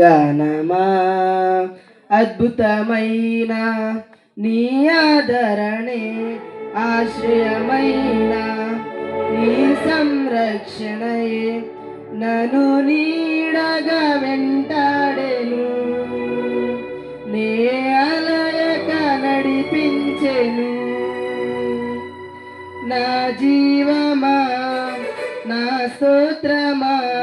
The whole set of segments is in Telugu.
గణమా అద్భుతమైన నీ ఆదరణే ఆశ్రయమైన నీ సంరక్షణయే. నను నీడగా వెంటాడెను నే అలయక నడిపించెను. నా జీవమా నా స్తోత్రమా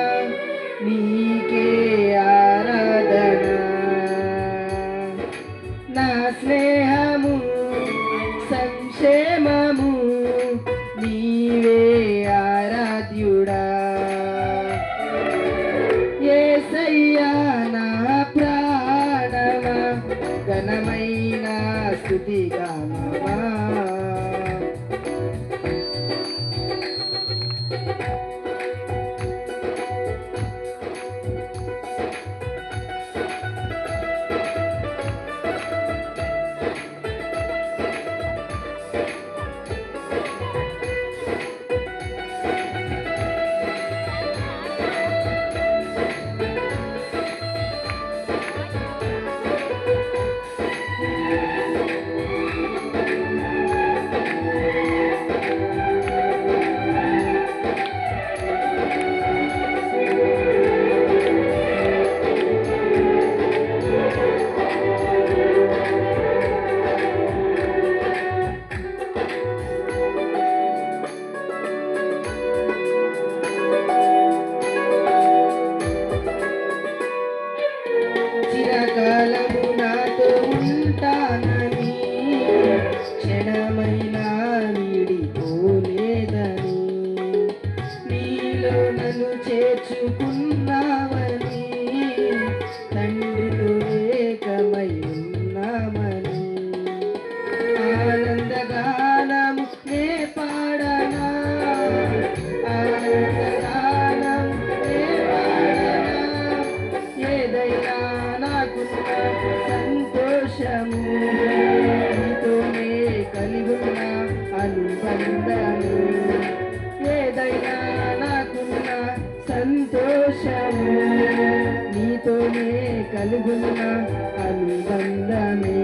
అనుబంధమే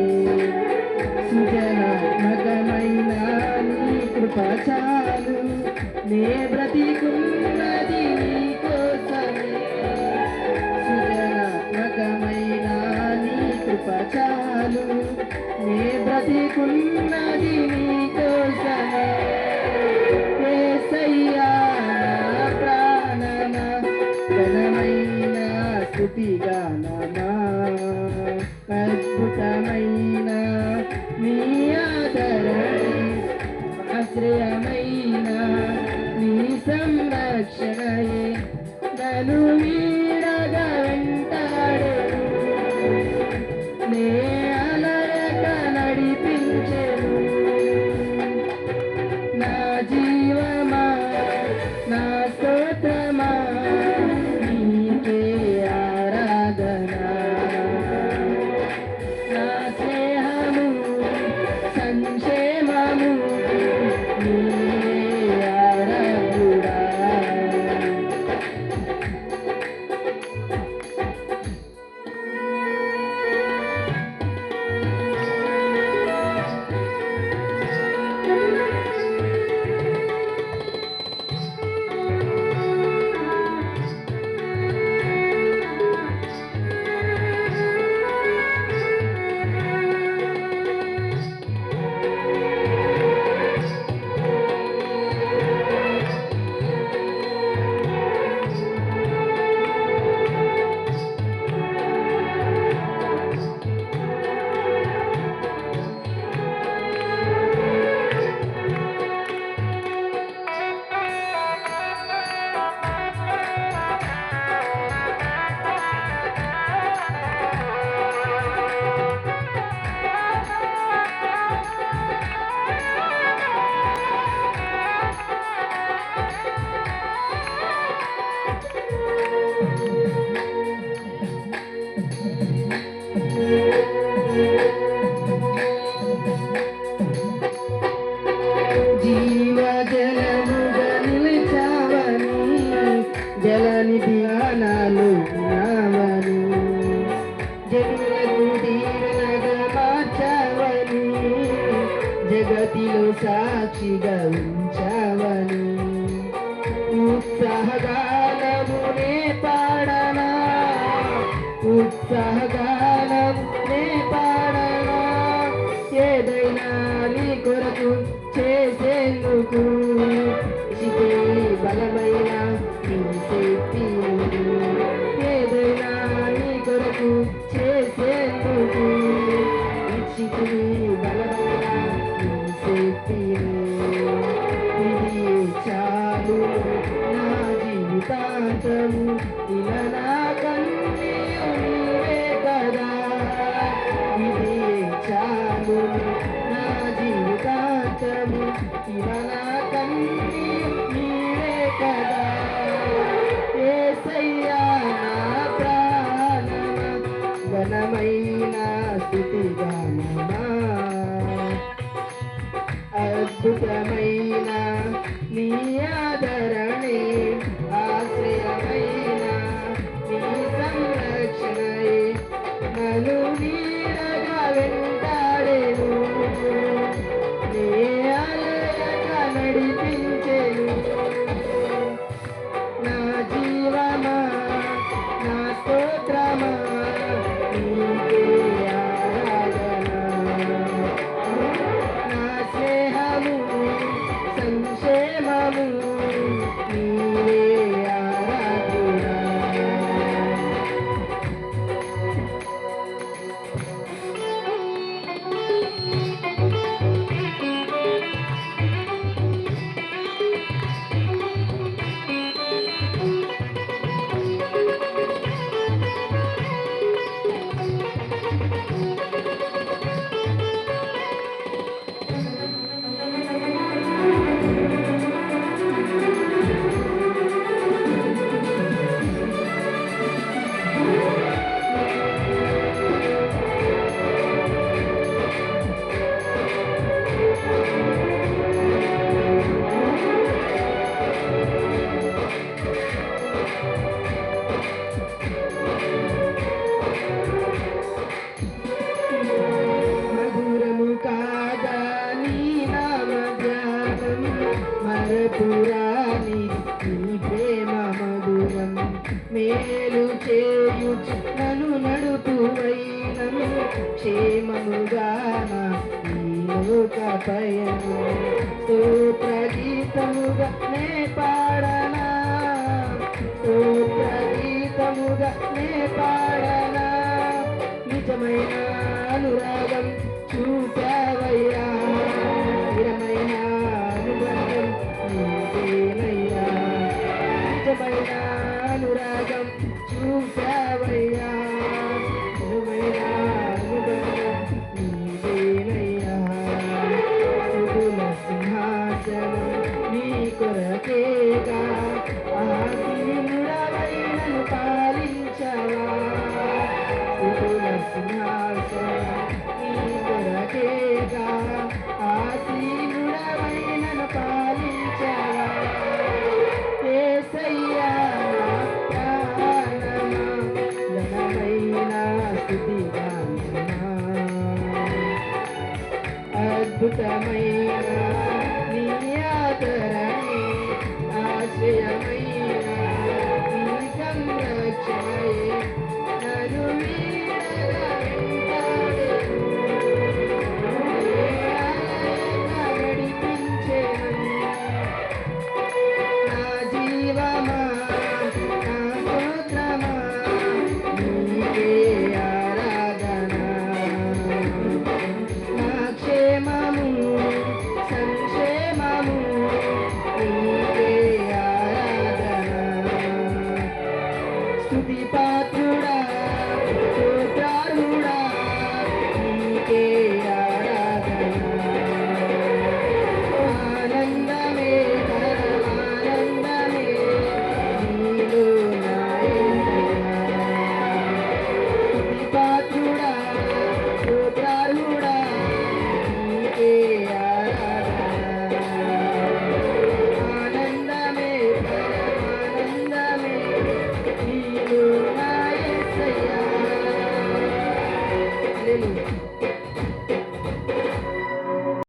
సృజనాత్మకమైన నీ కృప చాలు నే బ్రతికున్నది నీ కోసమే సృజనాత్మకమైన నీ కృప చాలు నే బ్రతికున్నది నీ నీ సంరక్షణయే జగతిలో సాక్షిగా ఉంచవను ఉత్సాహగానమునే పాడనా? ఉత్సాహగానమునే పాడనా? ఏదైనా నీ కొరకు చేసేందుకు జీవితాంతము ఇలా నా కన్నీయు నీవే కదా. ఇది చాలు నా జీవితాంతము. ఇలా నా కన్నీయు నీవే కదా. ఏసయ్యా నా ఘనమైన అద్భుతమైన మరపురాని నీ ప్రేమ మధురం మేలు చేయు నన్ను నడుపువైనం క్షేమముగాన ఈ లోక పయను. స్తోత్ర నే పాడనా? స్తోత్ర నే పాడనా? నిజమైన అనురాగం చూపావయ్యా. అద్భుతమైన నీ ఆదరణే ఆశ్రయమైన Happy.